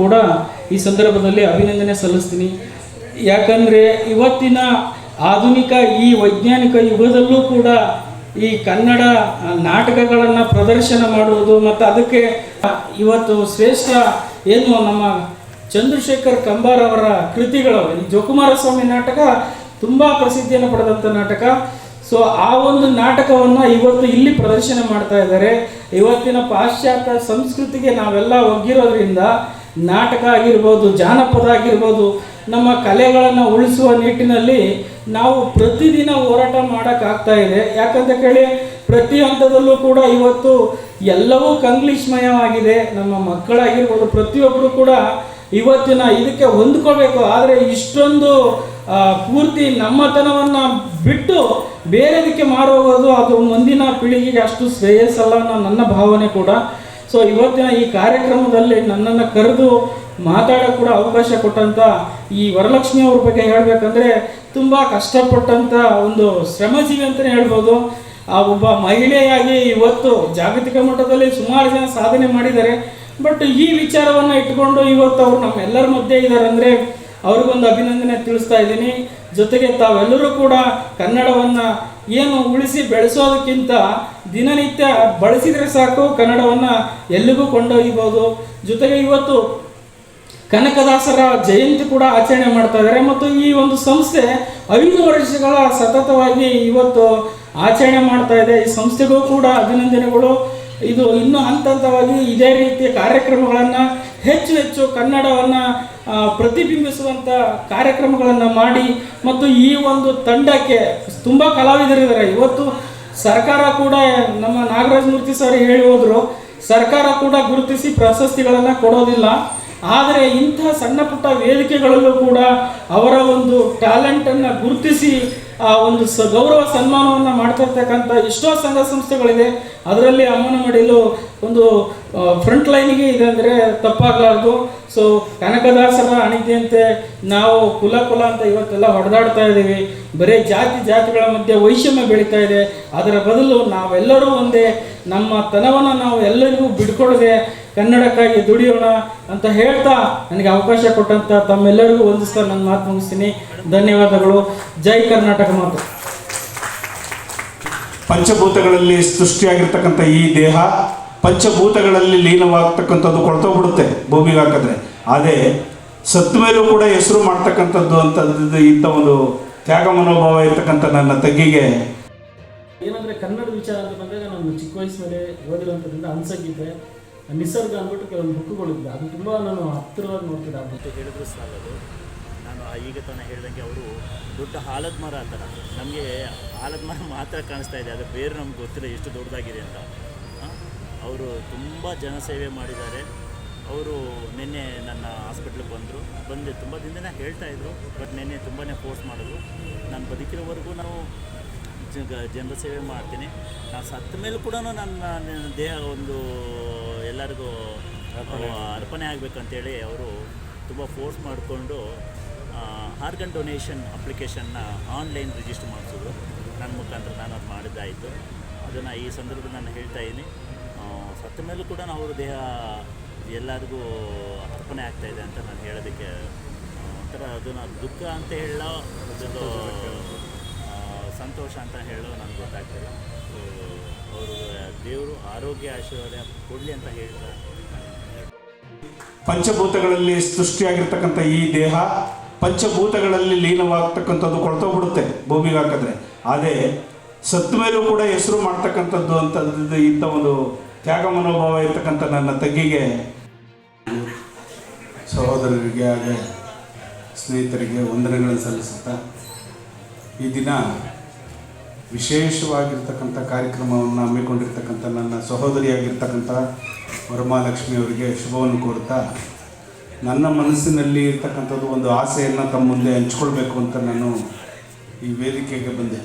ಕೂಡ ಈ ಸಂದರ್ಭದಲ್ಲಿ ಅಭಿನಂದನೆ ಸಲ್ಲಿಸ್ತೀನಿ. ಯಾಕಂದರೆ ಇವತ್ತಿನ ಆಧುನಿಕ ಈ ವೈಜ್ಞಾನಿಕ ಯುಗದಲ್ಲೂ ಕೂಡ ಈ ಕನ್ನಡ ನಾಟಕಗಳನ್ನು ಪ್ರದರ್ಶನ ಮಾಡುವುದು ಮತ್ತು ಅದಕ್ಕೆ ಇವತ್ತು ಶ್ರೇಷ್ಠ ಏನು ನಮ್ಮ ಚಂದ್ರಶೇಖರ್ ಕಂಬಾರ್ ಅವರ ಕೃತಿಗಳು ಈ ಜೋಕುಮಾರ ಸ್ವಾಮಿ ನಾಟಕ ತುಂಬ ಪ್ರಸಿದ್ಧಿಯನ್ನು ಪಡೆದಂಥ ನಾಟಕ. ಸೊ ಆ ಒಂದು ನಾಟಕವನ್ನು ಇವತ್ತು ಇಲ್ಲಿ ಪ್ರದರ್ಶನ ಮಾಡ್ತಾ ಇದ್ದಾರೆ. ಇವತ್ತಿನ ಪಾಶ್ಚಾತ್ಯ ಸಂಸ್ಕೃತಿಗೆ ನಾವೆಲ್ಲ ಒಗ್ಗಿರೋದ್ರಿಂದ ನಾಟಕ ಆಗಿರ್ಬೋದು, ಜಾನಪದ ಆಗಿರ್ಬೋದು, ನಮ್ಮ ಕಲೆಗಳನ್ನು ಉಳಿಸುವ ನಿಟ್ಟಿನಲ್ಲಿ ನಾವು ಪ್ರತಿದಿನ ಹೋರಾಟ ಮಾಡೋಕ್ಕಾಗ್ತಾ ಇದೆ. ಯಾಕಂತ ಕೇಳಿ, ಪ್ರತಿ ಹಂತದಲ್ಲೂ ಕೂಡ ಇವತ್ತು ಎಲ್ಲವೂ ಕಂಗ್ಲೀಷ್ಮಯವಾಗಿದೆ. ನಮ್ಮ ಮಕ್ಕಳಾಗಿರ್ಬೋದು ಪ್ರತಿಯೊಬ್ಬರು ಕೂಡ ಇವತ್ತಿನ ಇದಕ್ಕೆ ಹೊಂದ್ಕೋಬೇಕು. ಆದರೆ ಇಷ್ಟೊಂದು ಪೂರ್ತಿ ನಮ್ಮತನವನ್ನು ಬಿಟ್ಟು ಬೇರೆದಕ್ಕೆ ಮಾರೋಗೋದು ಅದು ಮುಂದಿನ ಪೀಳಿಗೆಗೆ ಅಷ್ಟು ಶ್ರೇಯಸ್ಸಲ್ಲ ಅನ್ನೋ ನನ್ನ ಭಾವನೆ ಕೂಡ. ಸೊ ಇವತ್ತಿನ ಈ ಕಾರ್ಯಕ್ರಮದಲ್ಲಿ ನನ್ನನ್ನು ಕರೆದು ಮಾತಾಡೋಕ್ಕೆ ಕೂಡ ಅವಕಾಶ ಕೊಟ್ಟಂಥ ಈ ವರಲಕ್ಷ್ಮಿ ಅವ್ರ ಬಗ್ಗೆ ಹೇಳಬೇಕಂದ್ರೆ ತುಂಬ ಕಷ್ಟಪಟ್ಟಂಥ ಒಂದು ಶ್ರಮಜೀವಿ ಅಂತಲೇ ಹೇಳ್ಬೋದು. ಆ ಒಬ್ಬ ಮಹಿಳೆಯಾಗಿ ಇವತ್ತು ಜಾಗತಿಕ ಮಟ್ಟದಲ್ಲಿ ಸುಮಾರು ಜನ ಸಾಧನೆ ಮಾಡಿದ್ದಾರೆ. ಬಟ್ ಈ ವಿಚಾರವನ್ನು ಇಟ್ಕೊಂಡು ಇವತ್ತು ಅವ್ರು ನಮ್ಮೆಲ್ಲರ ಮಧ್ಯೆ ಇದ್ದಾರೆ ಅಂದರೆ ಅವ್ರಿಗೊಂದು ಅಭಿನಂದನೆ ತಿಳಿಸ್ತಾ ಇದ್ದೀನಿ. ಜೊತೆಗೆ ತಾವೆಲ್ಲರೂ ಕೂಡ ಕನ್ನಡವನ್ನು ಏನು ಉಳಿಸಿ ಬೆಳೆಸೋದಕ್ಕಿಂತ ದಿನನಿತ್ಯ ಬಳಸಿದರೆ ಸಾಕು, ಕನ್ನಡವನ್ನು ಎಲ್ಲಿಗೂ ಕೊಂಡೊಯ್ಬೋದು. ಜೊತೆಗೆ ಇವತ್ತು ಕನಕದಾಸರ ಜಯಂತಿ ಕೂಡ ಆಚರಣೆ ಮಾಡ್ತಾ ಇದ್ದಾರೆ. ಮತ್ತು ಈ ಒಂದು ಸಂಸ್ಥೆ ಐದು ವರ್ಷಗಳ ಸತತವಾಗಿ ಇವತ್ತು ಆಚರಣೆ ಮಾಡ್ತಾ ಇದೆ. ಈ ಸಂಸ್ಥೆಗೂ ಕೂಡ ಅಭಿನಂದನೆಗಳು. ಇದು ಇನ್ನೂ ಹಂತ ಹಂತವಾಗಿ ಇದೇ ರೀತಿಯ ಕಾರ್ಯಕ್ರಮಗಳನ್ನು ಹೆಚ್ಚು ಹೆಚ್ಚು ಕನ್ನಡವನ್ನು ಪ್ರತಿಬಿಂಬಿಸುವಂಥ ಕಾರ್ಯಕ್ರಮಗಳನ್ನು ಮಾಡಿ ಮತ್ತು ಈ ಒಂದು ತಂಡಕ್ಕೆ ತುಂಬ ಕಲಾವಿದರಿದ್ದಾರೆ ಇವತ್ತು ಸರ್ಕಾರ ಕೂಡ ನಮ್ಮ ನಾಗರಾಜ್ ಮೂರ್ತಿ ಸರ್ ಹೇಳಿ ಸರ್ಕಾರ ಕೂಡ ಗುರುತಿಸಿ ಪ್ರಶಸ್ತಿಗಳನ್ನು ಕೊಡೋದಿಲ್ಲ. ಆದರೆ ಇಂಥ ಸಣ್ಣ ಪುಟ್ಟ ವೇದಿಕೆಗಳಲ್ಲೂ ಕೂಡ ಅವರ ಒಂದು ಟ್ಯಾಲೆಂಟನ್ನು ಗುರುತಿಸಿ, ಆ, ಒಂದು ಸ, ಗೌರವ ಸನ್ಮಾನವನ್ನು ಮಾಡ್ತಿರ್ತಕ್ಕಂಥ ಎಷ್ಟೋ ಸಂಘ ಸಂಸ್ಥೆಗಳಿದೆ. ಅದರಲ್ಲಿ ಅಮ್ಮನ ಮಡಿಲು ಒಂದು ಫ್ರಂಟ್ ಲೈನಿಗೆ ಅಂದರೆ ತಪ್ಪಾಗಲಾರ್ದು. ಸೊ ಕನಕದಾಸರ ಅಣಿಕೆಯಂತೆ ನಾವು ಕುಲ ಕುಲ ಅಂತ ಇವತ್ತೆಲ್ಲ ಹೊಡೆದಾಡ್ತಾ ಇದ್ದೀವಿ ಬರೀ ಜಾತಿ ಜಾತಿಗಳ ಮಧ್ಯೆ ವೈಷಮ್ಯ ಬೆಳೀತಾ ಇದೆ. ಅದರ ಬದಲು ನಾವೆಲ್ಲರೂ ಒಂದೇ. ನಮ್ಮ ತನವನ್ನು ನಾವು ಎಲ್ಲರಿಗೂ ಬಿಡ್ಕೊಡದೆ ಕನ್ನಡಕ್ಕಾಗಿ ದುಡಿಯೋಣ ಅಂತ ಹೇಳ್ತಾ ನನಗೆ ಅವಕಾಶ ಕೊಟ್ಟಂತ ತಮ್ಮೆಲ್ಲರಿಗೂ ವಂದಿಸ್ತಾ ನನ್ನ ಮಾತು ಮುಗಿಸ್ತೀನಿ. ಧನ್ಯವಾದಗಳು. ಜೈ ಕರ್ನಾಟಕ ಮಾತು. ಪಂಚಭೂತಗಳಲ್ಲಿ ಸೃಷ್ಟಿಯಾಗಿರ್ತಕ್ಕಂಥ ಈ ದೇಹ ಪಂಚಭೂತಗಳಲ್ಲಿ ಲೀನವಾಗ್ತಕ್ಕಂಥದ್ದು ಕೊಡ್ತೋಗ್ಬಿಡುತ್ತೆ ಭೂಮಿಗೆ ಹಾಕಿದ್ರೆ. ಅದೇ ಸತ್ತ ಮೇಲೂ ಕೂಡ ಹೆಸರು ಮಾಡ್ತಕ್ಕಂಥದ್ದು ಅಂತದ್ದು ಇಂಥ ಒಂದು ತ್ಯಾಗ ಮನೋಭಾವ ಇರ್ತಕ್ಕಂಥ ನನ್ನ ತಗ್ಗಿಗೆ ಏನಂದ್ರೆ ಕನ್ನಡ ವಿಚಾರ ಅಂತ ಬಂದಾಗ ನಾನು ಚಿಕ್ಕ ಮೇಲೆ ಓದಿರುವಂಥದ್ರಿಂದ ಅನ್ಸಂಗಿದೆ ನಿಸರ್ಗ ಅಂದ್ಬಿಟ್ಟು ಕೆಲವೊಂದು ಬುಕ್ಗಳಿದ್ದೆ ಅದು ತುಂಬ ನಾನು ಹತ್ತಿರವಾಗಿ ನೋಡ್ತಿದ್ದೆ ಆ ಬಗ್ಗೆ ಅಂತ ಹೇಳಿದ್ರು ಸಾಲದು. ನಾನು ಆ ಈಗ ತಾನೇ ಹೇಳ್ದಂಗೆ ಅವರು ದೊಡ್ಡ ಆಲದ ಮರ ಥರ ನಮಗೆ ಆಲದ ಮರ ಮಾತ್ರ ಕಾಣಿಸ್ತಾ ಇದೆ. ಅದು ಬೇರೆ ನಮ್ಗೆ ಗೊತ್ತಿಲ್ಲ ಎಷ್ಟು ದೊಡ್ಡದಾಗಿದೆ ಅಂತ. ಅವರು ತುಂಬ ಜನಸೇವೆ ಮಾಡಿದ್ದಾರೆ. ಅವರು ನಿನ್ನೆ ನನ್ನ ಹಾಸ್ಪಿಟ್ಲಿಗೆ ಬಂದರು. ಬಂದು ತುಂಬ ದಿನದಿಂದ ಹೇಳ್ತಾ ಇದ್ರು ಬಟ್ ನಿನ್ನೆ ತುಂಬಾ ಫೋರ್ಸ್ ಮಾಡಿದ್ರು. ನಾನು ಬದುಕಿರೋವರೆಗೂ ನಾವು ಜನರ ಸೇವೆ ಮಾಡ್ತೀನಿ. ನಾನು ಸತ್ತ ಮೇಲೂ ಕೂಡ ನನ್ನ ನನ್ನ ದೇಹ ಒಂದು ಎಲ್ಲರಿಗೂ ಅರ್ಪಣೆ ಆಗಬೇಕಂತೇಳಿ ಅವರು ತುಂಬ ಫೋರ್ಸ್ ಮಾಡಿಕೊಂಡು ಆರ್ಗನ್ ಡೊನೇಷನ್ ಅಪ್ಲಿಕೇಶನ್ನ ಆನ್ಲೈನ್ ರಿಜಿಸ್ಟರ್ ಮಾಡಿಸಿದ್ರು. ನನ್ನ ಮುಖಾಂತರ ನಾನು ಅದು ಮಾಡಿದ್ದಾಯಿತು. ಅದನ್ನು ಈ ಸಂದರ್ಭದಲ್ಲಿ ನಾನು ಹೇಳ್ತಾ ಇದ್ದೀನಿ. ಸತ್ತ ಮೇಲೂ ಕೂಡ ಅವ್ರ ದೇಹ ಎಲ್ಲರಿಗೂ ಅರ್ಪಣೆ ಆಗ್ತಾ ಇದೆ ಅಂತ ನಾನು ಹೇಳೋದಕ್ಕೆ ಒಂಥರ ಅದನ್ನು ದುಃಖ ಅಂತ ಹೇಳೋ ಅದೊಂದು ಆ, ಸಂತೋಷ ಅಂತ ಹೇಳೋ ನನಗೆ ಗೊತ್ತಾಗ್ತಿಲ್ಲ. ಅವರು ದೇವರು ಆರೋಗ್ಯ ಆಶೀರ್ವಾದ ಕೊಡಲಿ ಅಂತ ಹೇಳ್ತಾರೆ ಪಂಚಭೂತಗಳಲ್ಲಿ ಸೃಷ್ಟಿಯಾಗಿರ್ತಕ್ಕಂಥ ಈ ದೇಹ ಪಂಚಭೂತಗಳಲ್ಲಿ ಲೀನವಾಗ್ತಕ್ಕಂಥದ್ದು ಕೊಳತೋಗ್ಬಿಡುತ್ತೆ ಭೂಮಿಗೆ ಹಾಕಿದ್ರೆ. ಅದೇ ಸತ್ತ ಮೇಲೂ ಕೂಡ ಹೆಸರು ಮಾಡ್ತಕ್ಕಂಥದ್ದು ಅಂತ ಇಂಥ ಒಂದು ತ್ಯಾಗ ಮನೋಭಾವ ಇರ್ತಕ್ಕಂಥ ನನ್ನ ತಂಗಿಗೆ ಸಹೋದರರಿಗೆ ಹಾಗೆ ಸ್ನೇಹಿತರಿಗೆ ವಂದನೆಗಳನ್ನು ಸಲ್ಲಿಸುತ್ತಾ ಈ ದಿನ ವಿಶೇಷವಾಗಿರ್ತಕ್ಕಂಥ ಕಾರ್ಯಕ್ರಮವನ್ನು ಹಮ್ಮಿಕೊಂಡಿರ್ತಕ್ಕಂಥ ನನ್ನ ಸಹೋದರಿಯಾಗಿರ್ತಕ್ಕಂಥ ವರಮಹಾಲಕ್ಷ್ಮಿ ಅವರಿಗೆ ಶುಭವನ್ನು ಕೋರುತ್ತಾ ನನ್ನ ಮನಸ್ಸಿನಲ್ಲಿ ಇರ್ತಕ್ಕಂಥದ್ದು ಒಂದು ಆಸೆಯನ್ನು ತಮ್ಮ ಮುಂದೆ ಹಂಚ್ಕೊಳ್ಬೇಕು ಅಂತ ನಾನು ಈ ವೇದಿಕೆಗೆ ಬಂದೆ.